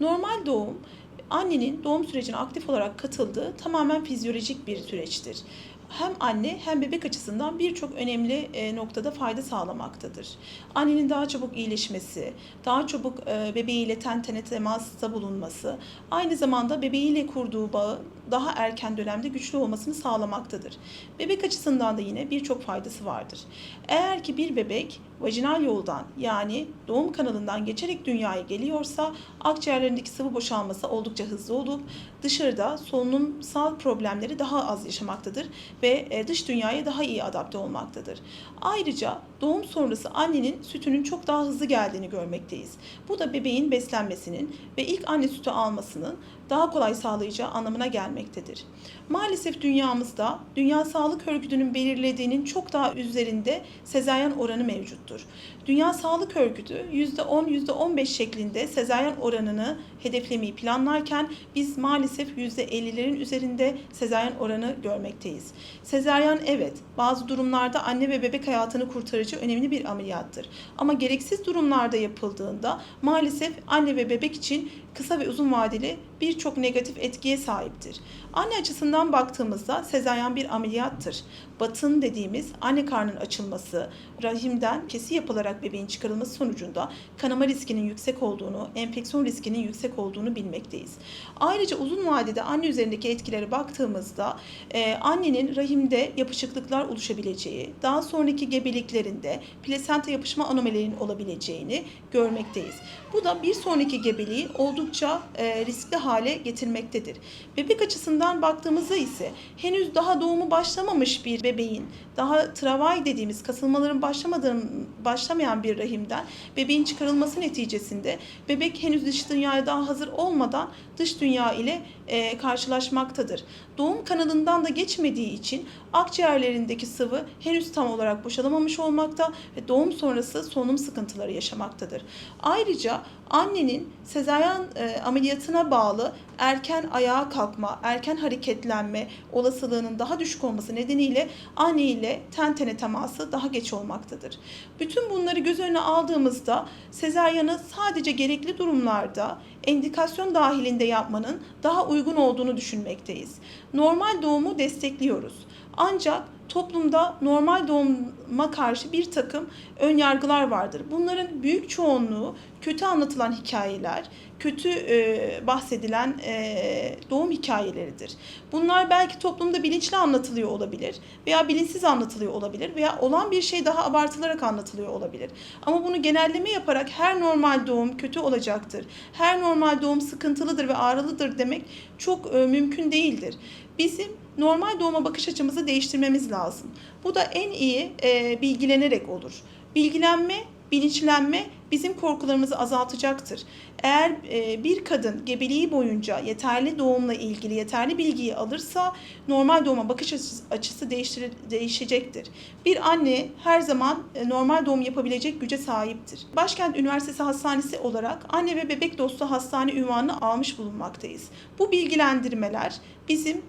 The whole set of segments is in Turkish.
Normal doğum annenin doğum sürecine aktif olarak katıldığı tamamen fizyolojik bir süreçtir. Hem anne hem bebek açısından birçok önemli e, noktada fayda sağlamaktadır. Annenin daha çabuk iyileşmesi, daha çabuk e, bebeğiyle ten tene temasta bulunması, aynı zamanda bebeğiyle kurduğu bağı daha erken dönemde güçlü olmasını sağlamaktadır. Bebek açısından da yine birçok faydası vardır. Eğer ki bir bebek vajinal yoldan yani doğum kanalından geçerek dünyaya geliyorsa akciğerlerindeki sıvı boşalması oldukça hızlı olup dışarıda solunumsal problemleri daha az yaşamaktadır ve e, dış dünyaya daha iyi adapte olmaktadır. Ayrıca doğum sonrası annenin sütünün çok daha hızlı geldiğini görmekteyiz. Bu da bebeğin beslenmesinin ve ilk anne sütü almasının daha kolay sağlayacağı anlamına gelmektedir. Maalesef dünyamızda Dünya Sağlık Örgütü'nün belirlediğinin çok daha üzerinde sezaryen oranı mevcuttur. Dünya Sağlık Örgütü %10, %15 şeklinde sezaryen oranını hedeflemeyi planlarken biz maalesef %50'lerin üzerinde sezaryen oranı görmekteyiz. Sezaryen evet bazı durumlarda anne ve bebek hayatını kurtarıcı önemli bir ameliyattır. Ama gereksiz durumlarda yapıldığında maalesef anne ve bebek için kısa ve uzun vadeli birçok negatif etkiye sahiptir. Anne açısından baktığımızda sezaryen bir ameliyattır. Batın dediğimiz anne karnının açılması, rahimden kesi yapılarak bebeğin çıkarılması sonucunda kanama riskinin yüksek olduğunu, enfeksiyon riskinin yüksek olduğunu bilmekteyiz. Ayrıca uzun vadede anne üzerindeki etkilere baktığımızda e, annenin rahimde yapışıklıklar oluşabileceği, daha sonraki gebeliklerinde plasenta yapışma anomalilerinin olabileceğini görmekteyiz. Bu da bir sonraki gebeliği oldukça e, riskli hale getirmektedir. Bebek açısından baktığımızda ise henüz daha doğumu başlamamış bir bebeğin, daha travay dediğimiz kasılmaların başlamadığın, başlamayan bir rahimden bebeğin çıkarılması neticesinde bebek henüz dış dünyaya daha hazır olmadan dış dünya ile e, karşılaşmaktadır. Doğum kanalından da geçmediği için akciğerlerindeki sıvı henüz tam olarak boşalamamış olmakta ve doğum sonrası solunum sıkıntıları yaşamaktadır. Ayrıca annenin sezaryen e, ameliyatına bağlı erken ayağa kalkma, erken hareketlenme olasılığının daha düşük olması nedeniyle anne ile ten tene teması daha geç olmaktadır. Bütün bunları göz önüne aldığımızda sezaryanı sadece gerekli durumlarda endikasyon dahilinde yapmanın daha uygun olduğunu düşünmekteyiz. Normal doğumu destekliyoruz. Ancak toplumda normal doğuma karşı bir takım ön yargılar vardır. Bunların büyük çoğunluğu kötü anlatılan hikayeler, kötü e, bahsedilen e, doğum hikayeleridir. Bunlar belki toplumda bilinçli anlatılıyor olabilir veya bilinçsiz anlatılıyor olabilir veya olan bir şey daha abartılarak anlatılıyor olabilir. Ama bunu genelleme yaparak her normal doğum kötü olacaktır, her normal doğum sıkıntılıdır ve ağrılıdır demek çok e, mümkün değildir. Bizim normal doğuma bakış açımızı değiştirmemiz lazım. Bu da en iyi e, bilgilenerek olur. Bilgilenme, bilinçlenme bizim korkularımızı azaltacaktır. Eğer e, bir kadın gebeliği boyunca yeterli doğumla ilgili yeterli bilgiyi alırsa normal doğuma bakış açısı, değiştir, değişecektir. Bir anne her zaman e, normal doğum yapabilecek güce sahiptir. Başkent Üniversitesi Hastanesi olarak anne ve bebek dostu hastane ünvanını almış bulunmaktayız. Bu bilgilendirmeler bizim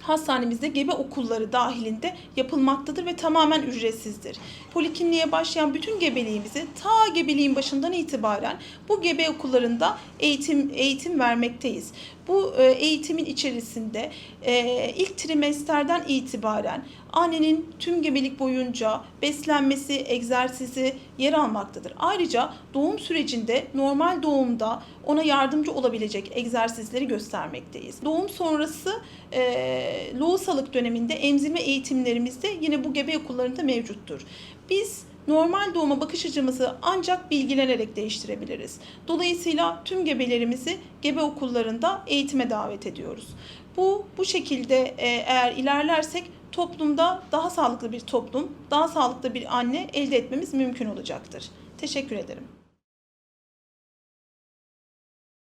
hastanemizde gebe okulları dahilinde yapılmaktadır ve tamamen ücretsizdir. Polikliniğe başlayan bütün gebeliğimizi ta gebeliğin başından itibaren bu gebe okullarında eğitim eğitim vermekteyiz. Bu e, eğitimin içerisinde e, ilk trimesterden itibaren annenin tüm gebelik boyunca beslenmesi, egzersizi yer almaktadır. Ayrıca doğum sürecinde normal doğumda ona yardımcı olabilecek egzersizleri göstermekteyiz. Doğum sonrası e, lohusalık döneminde emzirme eğitimlerimizde yine bu gebe okullarında mevcuttur. Biz normal doğuma bakış açımızı ancak bilgilenerek değiştirebiliriz. Dolayısıyla tüm gebelerimizi gebe okullarında eğitime davet ediyoruz. Bu bu şekilde e, eğer ilerlersek toplumda daha sağlıklı bir toplum, daha sağlıklı bir anne elde etmemiz mümkün olacaktır. Teşekkür ederim.